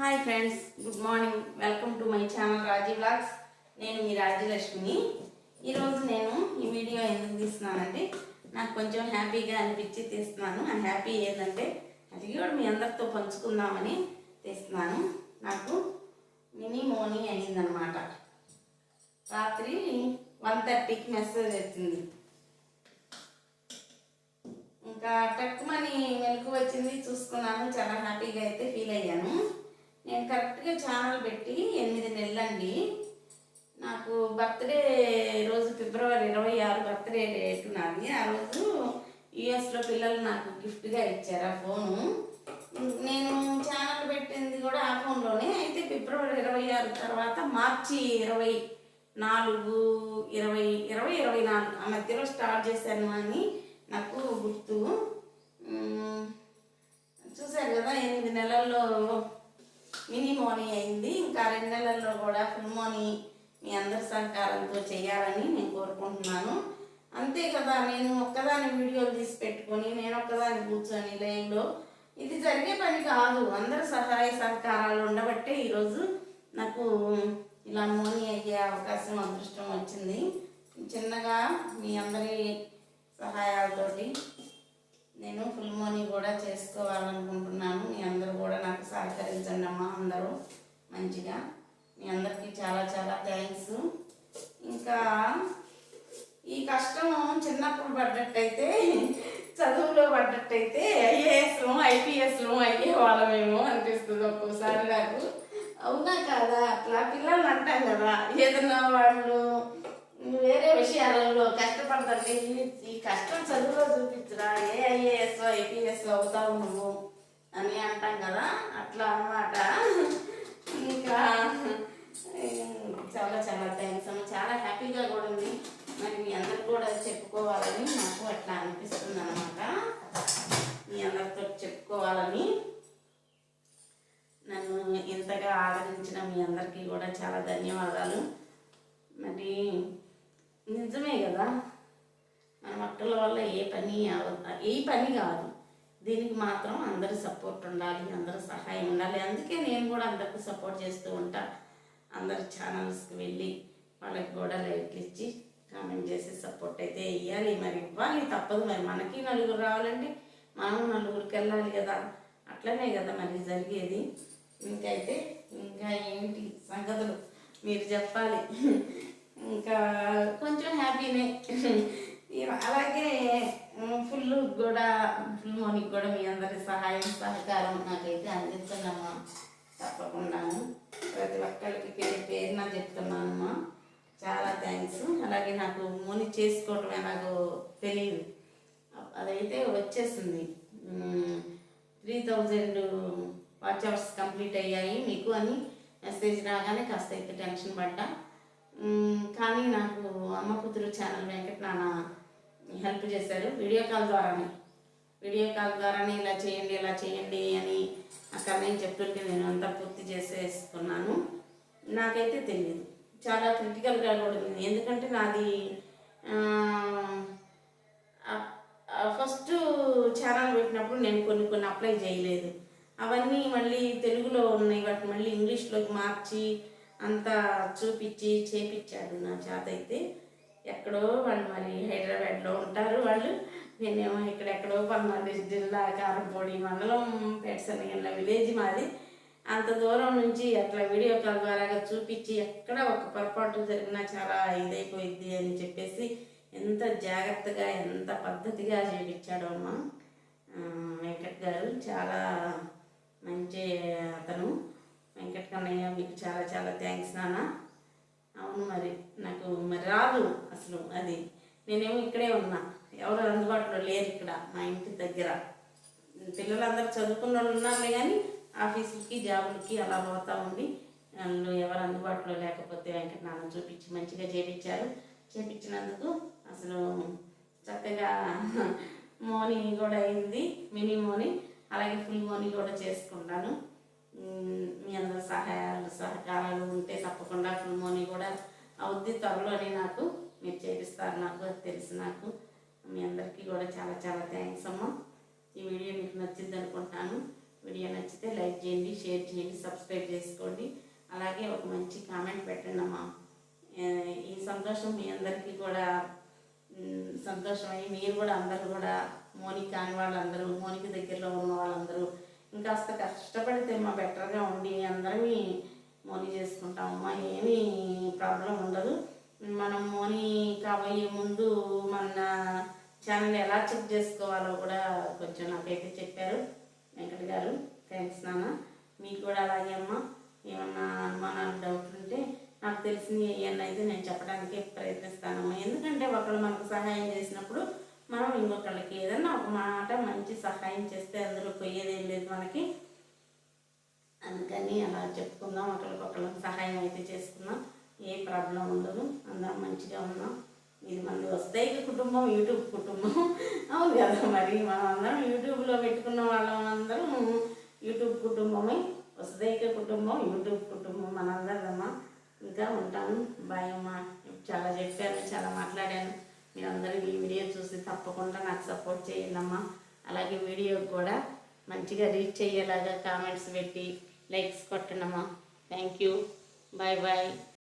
Hi friends good morning welcome to my channel Raji blogs నేను మీ రాజ్యలక్ష్మిని ఈరోజు నేను ఈ వీడియో ఎందుకు తీస్తున్నానంటే నాకు కొంచెం హ్యాపీగా అనిపించి తీస్తున్నాను. ఆ హ్యాపీ ఏంటంటే అది కూడా మీ అందరితో పంచుకుందామని తీస్తున్నాను. నాకు మినీ మార్నింగ్ అయిందనమాట రాత్రి వన్ థర్టీకి మెసేజ్ వచ్చింది. ఇంకా టక్కుమని మెలకు వచ్చింది. చూసుకున్నాను. చాలా హ్యాపీగా అయితే ఫీల్ అయ్యాను. కరెక్ట్గా ఛానల్ పెట్టి ఎనిమిది నెలలండి. నాకు బర్త్డే రోజు ఫిబ్రవరి ఇరవై ఆరు బర్త్డే డేట్ నాది. ఆ రోజు యుఎస్లో పిల్లలు నాకు గిఫ్ట్గా ఇచ్చారు ఆ ఫోను. నేను ఛానల్ పెట్టింది కూడా ఆ ఫోన్లోనే. అయితే ఫిబ్రవరి ఇరవై ఆరు తర్వాత మార్చి ఇరవై నాలుగు ఇరవై ఇరవై ఇరవై నాలుగు ఆ మధ్యలో స్టార్ట్ చేశాను అని నాకు గుర్తు. చూశారు కదా ఎనిమిది నెలల్లో మినిమోనీ అయింది. ఇంకా రెండు నెలల్లో కూడా ఫుల్మోనీ మీ అందరి సహకారంతో చేయాలని నేను కోరుకుంటున్నాను. అంతే కదా నేను ఒక్కదాని వీడియోలు తీసి పెట్టుకొని నేను ఒక్కదాని కూర్చొని లైన్లో. ఇది జరిగే పని కాదు. అందరి సహాయ సహకారాలు ఉండబట్టే ఈరోజు నాకు ఇలా మోనీ అయ్యే అవకాశం అదృష్టం వచ్చింది. చిన్నగా మీ అందరి సహాయాలతోటి నేను ఫుల్ మనీ కూడా చేసుకోవాలనుకుంటున్నాను. మీ అందరూ కూడా నాకు సహకరించండి అమ్మా అందరూ. మంచిగా. మీ అందరికీ చాలా చాలా థ్యాంక్స్ ఇంకా ఈ కష్టం చిన్నప్పుడు పడ్డట్టయితే చదువులో పడ్డట్టయితే ఐఏఎస్లు ఐపీఎస్లు అయ్యే వాళ్ళమేమో అనిపిస్తుంది ఒక్కోసారి నాకు. అవునా కాదా? అట్లా పిల్లలు అంటాం కదా ఏదన్నా వాళ్ళు వేరే విషయాలలో కష్టపడతాంటే ఈ- కష్టం చదువులో చూపించరా ఏ ఐఏఎస్ ఐపీఎస్ అవుతావు నువ్వు అని అంటాం కదా అట్లా అన్నమాట. ఇంకా చాలా చాలా థ్యాంక్స్ అమ్మ. చాలా హ్యాపీగా కూడా ఉంది. మరి మీ అందరికి కూడా చెప్పుకోవాలని నాకు అట్లా అనిపిస్తుంది అనమాట మీ అందరితో చెప్పుకోవాలని నన్ను ఇంతగా ఆదరించిన మీ అందరికీ కూడా చాలా ధన్యవాదాలు. మరి నిజమే కదా? మన మొక్కల వల్ల ఏ పని ఏ పని కాదు. దీనికి మాత్రం అందరి సపోర్ట్ ఉండాలి అందరి సహాయం ఉండాలి. అందుకే నేను కూడా అందరికీ సపోర్ట్ చేస్తూ ఉంటా. అందరి ఛానల్స్కి వెళ్ళి వాళ్ళకి కూడా లైట్లు ఇచ్చి కామెంట్ చేసి సపోర్ట్ అయితే ఇవ్వాలి మరి ఇవ్వాలి తప్పదు. మరి మనకి నలుగురు రావాలంటే మనం నలుగురికి వెళ్ళాలి కదా. అట్లనే కదా మరి జరిగేది. ఇంకైతే ఇంకా ఏంటి సంగతులు? మీరు చెప్పాలి. ఇంకా కొంచెం హ్యాపీనే. అలాగే ఫుల్ కూడా ఫుల్ మనీకి కూడా మీ అందరి సహాయం సహకారం నాకైతే అందిస్తున్నామా తప్పకుండాను ప్రతి ఒక్కరికి పేరు పేరున చెప్తున్నానమ్మా. చాలా థ్యాంక్స్ అలాగే నాకు మోని చేసుకోవటం నాకు తెలియదు. అదైతే వచ్చేసింది. Three thousand watch hours complete అయ్యాయి మీకు అని మెసేజ్ రాగానే కాస్త అయితే టెన్షన్ పడ్డా. కానీ నాకు అమ్మ కూతురు ఛానల్ వెంకట నాన్న హెల్ప్ చేశారు. వీడియో కాల్ ద్వారానే. వీడియో కాల్ ద్వారానే ఇలా చేయండి ఇలా చేయండి అని అక్కడ నేను చెప్తుంటే నేను అంతా పూర్తి చేసేసుకున్నాను. నాకైతే తెలియదు చాలా క్రిటికల్గా కూడా ఉంది. ఎందుకంటే నాది ఫస్ట్ ఛానల్ పెట్టినప్పుడు నేను కొన్ని కొన్ని అప్లై చేయలేదు. అవన్నీ మళ్ళీ తెలుగులో ఉన్నాయి. వాటిని మళ్ళీ ఇంగ్లీష్లోకి మార్చి అంతా చూపించి చేపించాడు నా చేత అయితే. ఎక్కడో వాళ్ళు మరి హైదరాబాద్లో ఉంటారు వాళ్ళు. నేనేమో ఇక్కడెక్కడో బంగ్లాదేశ్ జిల్లా కారంపొడి మండలం పెట్సనగల్ల విలేజ్ మాది. అంత దూరం నుంచి అట్లా వీడియో కాల్ ద్వారా చూపించి ఎక్కడ ఒక పొరపాటు జరిగినా చాలా ఇదైపోయింది అని చెప్పేసి ఎంత జాగ్రత్తగా ఎంత పద్ధతిగా చేపించాడు అమ్మ. వెంకట్ గారు చాలా మంచి అతను. వెంకటకన్నయ్య మీకు చాలా చాలా థ్యాంక్స్ నాన్న. అవును మరి నాకు మరి రాదు అసలు అది. నేనేమో ఇక్కడే ఉన్నా. ఎవరు అందుబాటులో లేరు ఇక్కడ మా ఇంటి దగ్గర. పిల్లలందరూ చదువుకున్న వాళ్ళు ఉన్నారులే కానీ ఆఫీసులకి జాబులకి అలా పోతూ ఉండి వాళ్ళు ఎవరు అందుబాటులో లేకపోతే వెంకట నాన్న చూపించి మంచిగా చేపించారు. చేపించినందుకు అసలు చక్కగా మోని కూడా అయింది మినీ మోని. అలాగే ఫుల్ మోని కూడా చేసుకుంటాను. మీ అందరి సహాయాలు సహకారాలు ఉంటే తప్పకుండా ఫుల్ మోనీ కూడా అవుద్ది. త్వరలోనే నాకు మీరు చేపిస్తారు నాకు అది తెలుసు నాకు. మీ అందరికీ కూడా చాలా చాలా థ్యాంక్స్ అమ్మ. ఈ వీడియో మీకు నచ్చింది అనుకుంటాను. వీడియో నచ్చితే లైక్ చేయండి షేర్ చేయండి సబ్స్క్రైబ్ చేసుకోండి. అలాగే ఒక మంచి కామెంట్ పెట్టండి అమ్మా. ఈ సంతోషం మీ అందరికీ కూడా సంతోషమై మీరు కూడా అందరూ కూడా మోనిక కాని వాళ్ళందరూ మోనికి దగ్గరలో ఉన్న వాళ్ళందరూ ఇంకాస్త కష్టపడితే మా బెటర్గా ఉండి అందరమీ మోని చేసుకుంటామమ్మా ఏమీ ప్రాబ్లం ఉండదు. మనం మోని కాబోయే ముందు మన ఛానల్ ఎలా చెక్ చేసుకోవాలో కూడా కొంచెం నాకైతే చెప్పారు వెంకట గారు. థ్యాంక్స్ నాన్న. మీకు కూడా అలాగే అమ్మా. ఏమన్నా అనుమానాలు డౌట్లు ఉంటే నాకు తెలిసిన ఏమన్నా అయితే నేను చెప్పడానికి ప్రయత్నిస్తానమ్మా. ఎందుకంటే ఒకళ్ళు మనకు సహాయం చేసినప్పుడు మనం ఇంకొకళ్ళకి ఏదన్నా ఒక మాట మంచి సహాయం చేస్తే అందులో పోయేదేం లేదు మనకి. అందుకని అలా చెప్పుకుందాం ఒకరికొకరికి సహాయం అయితే చేసుకుందాం. ఏ ప్రాబ్లం ఉండదు అందరం మంచిగా ఉన్నాం. ఇది మంది వస్తాయి కుటుంబం యూట్యూబ్ కుటుంబం. అవును కదా మరి మనం అందరం యూట్యూబ్లో పెట్టుకున్న వాళ్ళం అందరం యూట్యూబ్ కుటుంబమే. వసుదైక కుటుంబం యూట్యూబ్ కుటుంబం మనందరమ్మా ఇంకా ఉంటాను బాయ్ అమ్మా. చాలా చెప్పాను చాలా మాట్లాడాను. మీరందరూ ఈ వీడియో చూసి తప్పకుండా నాకు సపోర్ట్ చేయండమ్మా. అలాగే వీడియో కూడా మంచిగా రీచ్ అయ్యేలాగా కామెంట్స్ పెట్టి likes కొట్టండమ్మా. Thank you bye bye